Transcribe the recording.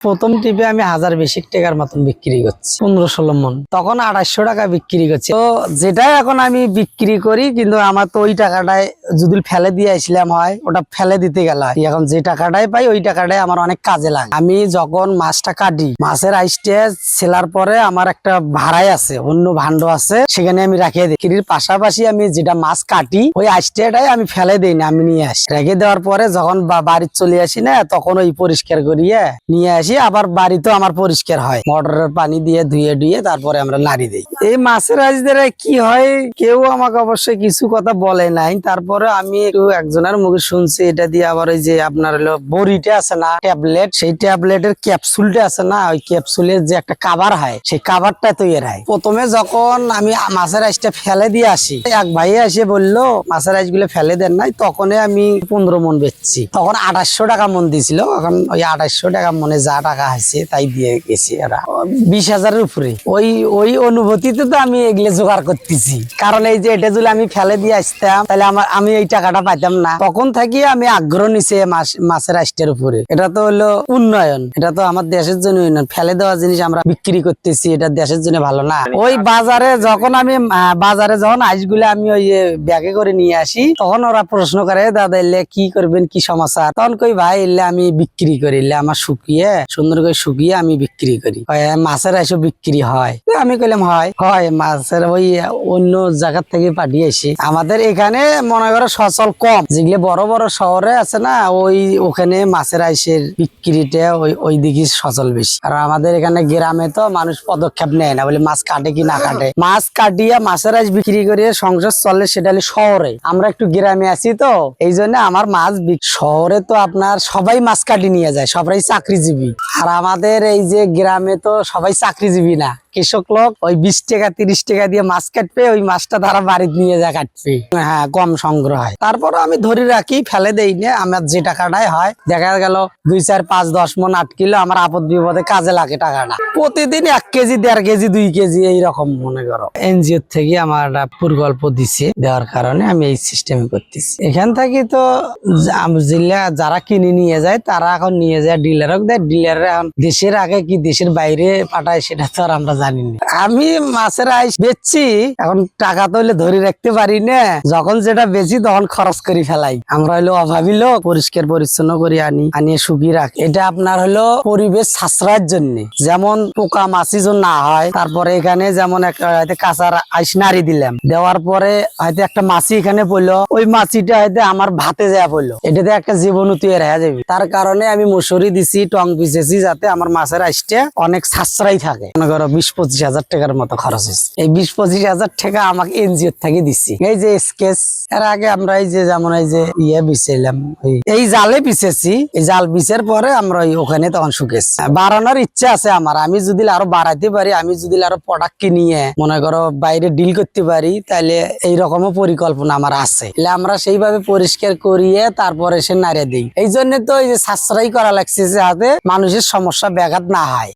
প্রথম টিপে আমি হাজার বেশি টাকার মতন বিক্রি করছি, পনেরো ষোলো মন। তখন আড়াইশো টাকা বিক্রি করছি। তো যেটা এখন আমি বিক্রি করি, কিন্তু আমার তো ওই টাকাটাই যদি ফেলে দিয়ে আসলাম হয়, ওটা ফেলে দিতে গেল এখন যে টাকাটাই পাই, ওই টাকাটাই আমার অনেক কাজে লাগে। আমি যখন মাছটা কাটি, মাছের আইসটা ছেলার পরে আমার একটা ভাড়াই আছে, অন্য ভান্ড আছে, সেখানে আমি রাখিয়ে দিই। বিক্রির পাশাপাশি আমি যেটা মাছ কাটি, ওই আইসটাই আমি ফেলে দিই না, আমি নিয়ে আসি। রেখে দেওয়ার পরে যখন বা- বাড়ি চলে আসি না, তখন ওই পরিষ্কার করিয়ে নিয়ে আসি। আবার বাড়িতেও আমার পরিষ্কার হয়। মোটরের পানি দিয়ে ধুয়ে ধুয়ে তারপরে আমরা নাড়ি দিই। এই মাছের আইসদের কি হয়, কেউ আমাকে অবশ্যই কিছু কথা বলে নাই। তারপরে আমি একটু একজনের মুখে শুনছি, এটা দিয়ে আবার ওই যে আপনার হলো বড়িটা আছে না, ট্যাবলেট, সেই ট্যাবলেটের ক্যাপসুলটা আছে না, ওই ক্যাপসুলের যে একটা কাভার হয়, সেই কাভারটা তৈরি হয়। প্রথমে যখন আমি মাছের আইসটা ফেলে দিয়ে আসি, এক ভাই এসে বলল, মাছের আইসগুলো ফেলে দেন নাই। তখনই আমি পনেরো মন বেচছি। তখন আঠাশশো টাকা মন দিছিল, এখন ওই আঠাশশো টাকা মনে যা টাকা হয়েছে তাই দিয়ে গেছি এরা। বিশ হাজারের উপরে। ওই ওই অনুভূতিতে তো আমি এগুলো জোগাড় করতেছি। কারণ এই যে এটা যদি আমি ফেলে দিয়ে আসতাম, তাহলে আমার, আমি এই টাকাটা পাইতাম না। তখন থেকে আমি আগ্রহ নিছি মাছের আইসটার উপরে। এটা তো হলো উন্নয়ন। এটা তো আমার দেশের জন্য উন্নয়ন। ফেলে দেওয়া জিনিস আমরা বিক্রি করতেছি, এটা দেশের জন্য ভালো না। ওই বাজারে যখন আমি বাজারে যখন আইসগুলো আমি ওই ব্যাগে করে নিয়ে আসি, তখন ওরা প্রশ্ন করে, দাদা, এলে কি করবেন? কি সমস্যা? তখন কই, ভাই, এলে আমি বিক্রি করি আমার শুকিয়ে সুন্দর করে শুকিয়ে আমি বিক্রি করি। মাছের আইসও বিক্রি হয়। আমি কইলাম, হয় হয়, মাছের ওই অন্য জায়গার থেকে পাঠিয়েছি। আমাদের এখানে মনে করো সচল কম। যেগুলো বড় বড় শহরে আছে না, ওই ওখানে মাছের আইসের বিক্রিটা ওই ওই দিকে সচল বেশি। আর আমাদের এখানে গ্রামে তো মানুষ পদক্ষেপ নেয় না, বলে মাছ কাটে কি না কাটে। মাছ কাটিয়া মাছের আইস বিক্রি করে সংসার চলে সেটা হলে শহরে। আমরা একটু গ্রামে আছি তো, এই জন্য আমার মাছ শহরে তো আপনার সবাই মাছ কাটি নিয়ে যায় সবাই চাকরিজীবী। আর আমাদের এই যে গ্রামে তো সবাই চাকরিজীবী না। কৃষক লোক ওই বিশ টাকা, তিরিশ টাকা দিয়ে মাছ কাটবে, ওই মাছটা তারা বাড়িতে নিয়ে যা কাটবে। হ্যাঁ কম সংগ্রহ হয়। তারপর আমি ধরে রাখি, ফেলে দেই না। আমার যে টাকাটাই হয়, দেখা গেল দুই, চার, পাঁচ, দশ মন আট কিলো আমার আপদ বিপদে কাজে লাগে টাকাটা। প্রতিদিন এক কেজি, দেড় কেজি, দুই কেজি এইরকম মনে করো। এনজিও থেকে আমার প্রকল্প দিছে, দেওয়ার কারণে আমি এই সিস্টেমে করতেছি। এখান থেকে তো জিলা যারা কিনে নিয়ে যায়, তারা এখন নিয়ে যায় ডিলারক দেয় ডিলার দেশের আগে কি দেশের বাইরে পাঠায় সেটা তো আর আমরা জানি আমি মাছের আইস বেচছি, এখন টাকা তো হলে ধরে রাখতে পারি না। যখন যেটা বেচি তখন খরচ করে ফেলাই। আমরা হলো অভাবী লোক, পরিষ্কার পরিচ্ছন্ন করে আনি, আনিয়ে শুকিয়ে রাখি। এটা আপনার হলো পরিবেশ সাশ্রয়ের জন্য। যেমন পোকা মাছি না হয়, তারপরে এখানে যেমন একটা হয়তো কাঁচার আইস নাড়ি দিলাম। দেওয়ার পরে হয়তো একটা মাছি এখানে পড়ল। ওই মাছিটা হয়তো আমার ভাতে দেয়া পড়ল। এটাতে একটা জীবাণু তৈরি হয়ে যাবে। তার কারণে আমি মশুরি দিছি, টং পিছেছি যাতে আমার মাছের আইসটা অনেক সাশ্রয় থাকে। মনে করো বিশ পঁচিশ হাজার টাকার মতো খরচ হয়েছে। এই বিশ পঁচিশ হাজার টাকা আমাকে এনজিও থেকে দিছি। এই যে স্কেচ, এর আগে আমরা এই যে যেমন এই যে ইয়ে বিছাইলাম এই জালে বিছেছি। এই জাল বিছের পরে আমরা ওখানে তখন শুকেছি। বাড়ানোর ইচ্ছা আছে আমার। আমি যদি আরও বাড়াইতে পারি, আমি যদি আরও প্রোডাক্ট কিনিয়ে, মনে করো বাইরে ডিল করতে পারি তাহলে এই রকমও পরিকল্পনা আমার আছে। তাহলে আমরা সেইভাবে পরিষ্কার করিয়ে তারপরে সে নাড়িয়ে দিই। এই জন্য তো এই যে সাশ্রয় করা লাগছে যাতে মানুষের সমস্যা ব্যাঘাত না হয়।